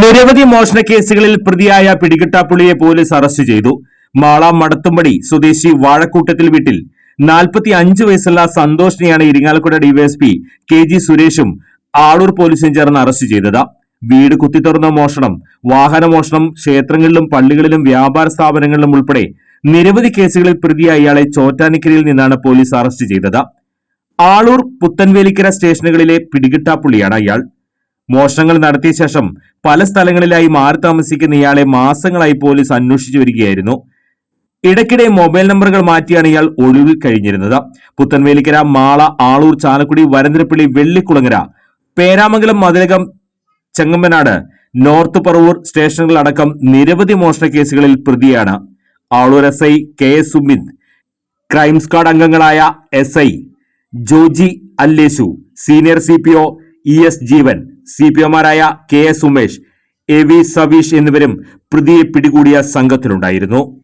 നിരവധി മോഷണ കേസുകളിൽ പ്രതിയായ പിടികിട്ടാപ്പുള്ളിയെ പോലീസ് അറസ്റ്റ് ചെയ്തു. മാള മടത്തുംപടി സ്വദേശി വാഴക്കൂട്ടത്തിൽ വീട്ടിൽ നാൽപ്പത്തി അഞ്ച് വയസ്സുള്ള സന്തോഷിനെയാണ് ഇരിങ്ങാലക്കുട ഡിവൈഎസ്പി കെ ജി സുരേഷും ആളൂർ പോലീസും ചേർന്ന് അറസ്റ്റ് ചെയ്തത്. വീട് കുത്തിത്തുറന്ന മോഷണം വാഹന മോഷണം ക്ഷേത്രങ്ങളിലും പള്ളികളിലും വ്യാപാര സ്ഥാപനങ്ങളിലും ഉൾപ്പെടെ നിരവധി കേസുകളിൽ പ്രതിയായ ഇയാളെ ചോറ്റാനിക്കരയിൽ നിന്നാണ് പോലീസ് അറസ്റ്റ് ചെയ്തത്. ആളൂർ പുത്തൻവേലിക്കര സ്റ്റേഷനുകളിലെ പിടികിട്ടാപ്പുള്ളിയാണ് ഇയാൾ. മോഷണങ്ങൾ നടത്തിയ ശേഷം പല സ്ഥലങ്ങളിലായി മാറി താമസിക്കുന്ന ഇയാളെ മാസങ്ങളായി പോലീസ് അന്വേഷിച്ചു വരികയായിരുന്നു. ഇടയ്ക്കിടെ മൊബൈൽ നമ്പറുകൾ മാറ്റിയാണ് ഇയാൾ ഒഴിവിൽ കഴിഞ്ഞിരുന്നത്. പുത്തൻവേലിക്കര മാള ആളൂർ ചാലക്കുടി വരന്തരപ്പള്ളി വെള്ളിക്കുളങ്ങര പേരാമംഗലം മതിലകം ചെങ്ങമ്പനാട് നോർത്ത് പറവൂർ സ്റ്റേഷനുകളടക്കം നിരവധി മോഷണ കേസുകളിൽ പ്രതിയാണ്. Aloor S I K S Sumith crime squad അംഗങ്ങളായ S I Joji അല്ലേശു senior C P O E S Jeevan C P എമാരായ K S Umesh A V Saveesh എന്നിവരും പ്രതിയെ പിടികൂടിയ സംഘത്തിലുണ്ടായിരുന്നു.